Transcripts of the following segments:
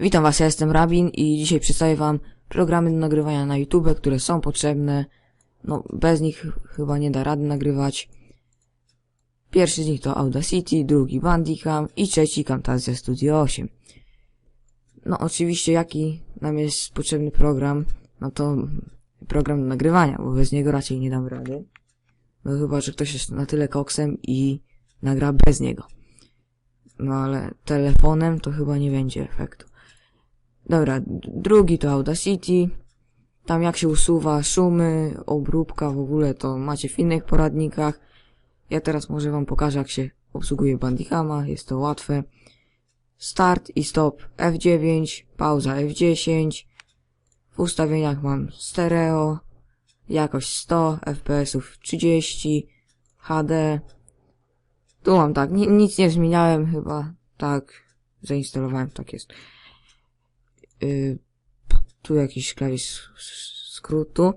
Witam Was, ja jestem Rabin i dzisiaj przedstawię Wam programy do nagrywania na YouTube, które są potrzebne. No, bez nich chyba nie da rady nagrywać. Pierwszy z nich to Audacity, drugi Bandicam i trzeci Camtasia Studio 8. No, oczywiście jaki nam jest potrzebny program? No to program do nagrywania, bo bez niego raczej nie dam rady. No chyba, że ktoś jest na tyle koksem i nagra bez niego. No ale telefonem to chyba nie będzie efektu. Dobra, drugi to Audacity. Tam jak się usuwa szumy, obróbka w ogóle to macie w innych poradnikach. Ja teraz może wam pokażę jak się obsługuje Bandicama, jest to łatwe. Start i stop F9, pauza F10. W ustawieniach mam stereo, jakość 100, FPS-ów 30, HD. Tu mam tak, ni nic nie zmieniałem chyba, tak, zainstalowałem, tak jest. Yy, tu jakiś klawisz skrótu.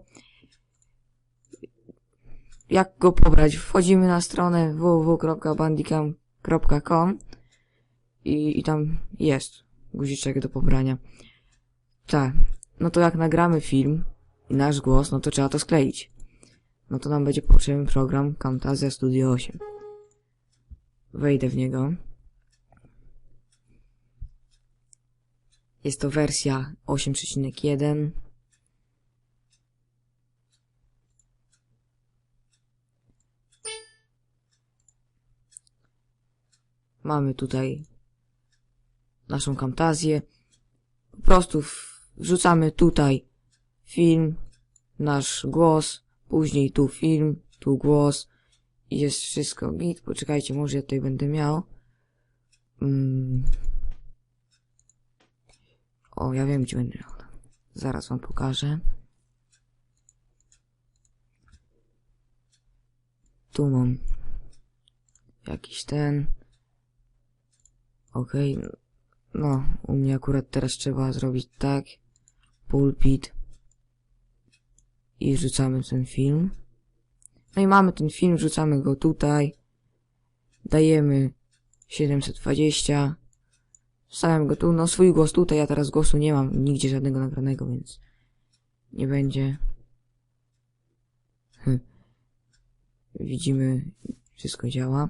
Jak go pobrać? Wchodzimy na stronę www.bandicam.com i, i tam jest guziczek do pobrania. Tak, no to jak nagramy film i nasz głos, no to trzeba to skleić. No to nam będzie potrzebny program Camtasia Studio 8. Wejdę w niego. Jest to wersja 8.1. Mamy tutaj naszą Camtasię. Po prostu wrzucamy tutaj film, nasz głos, później tu film, tu głos jest wszystko git. Poczekajcie, może ja tutaj będę miał. Mm. O, ja wiem, gdzie będę miał. Zaraz wam pokażę. Tu mam jakiś ten. Okej. No, u mnie akurat teraz trzeba zrobić tak. Pulpit. I wrzucamy ten film. No i mamy ten film, wrzucamy go tutaj. Dajemy 720. Wstawiam go tu, no swój głos tutaj, ja teraz głosu nie mam nigdzie żadnego nagranego, więc nie będzie. Hm. Widzimy, wszystko działa.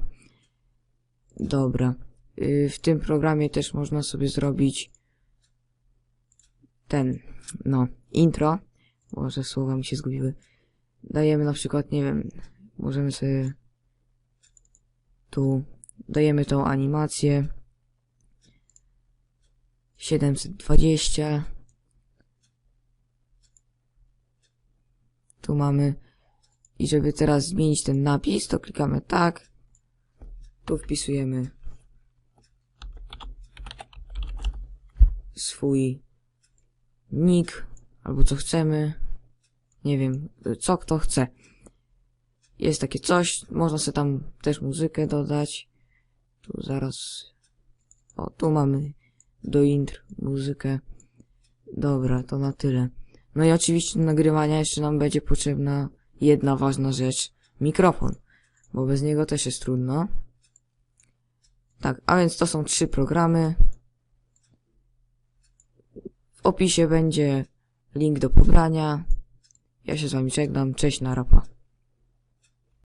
Dobra. Y, W tym programie też można sobie zrobić ten, no, intro. Może słowa mi się zgubiły. Dajemy na przykład, nie wiem, możemy sobie tu, dajemy tą animację. 720 tu mamy. I żeby teraz zmienić ten napis, to klikamy tak. Tu wpisujemy swój nick albo co chcemy nie wiem, co kto chce jest takie coś, można sobie tam też muzykę dodać tu zaraz o, tu mamy do intr muzykę. Dobra, to na tyle. No i oczywiście do nagrywania jeszcze nam będzie potrzebna jedna ważna rzecz. Mikrofon. Bo bez niego też jest trudno. Tak, a więc to są trzy programy. W opisie będzie link do pobrania. Ja się z wami żegnam. Cześć na rapa.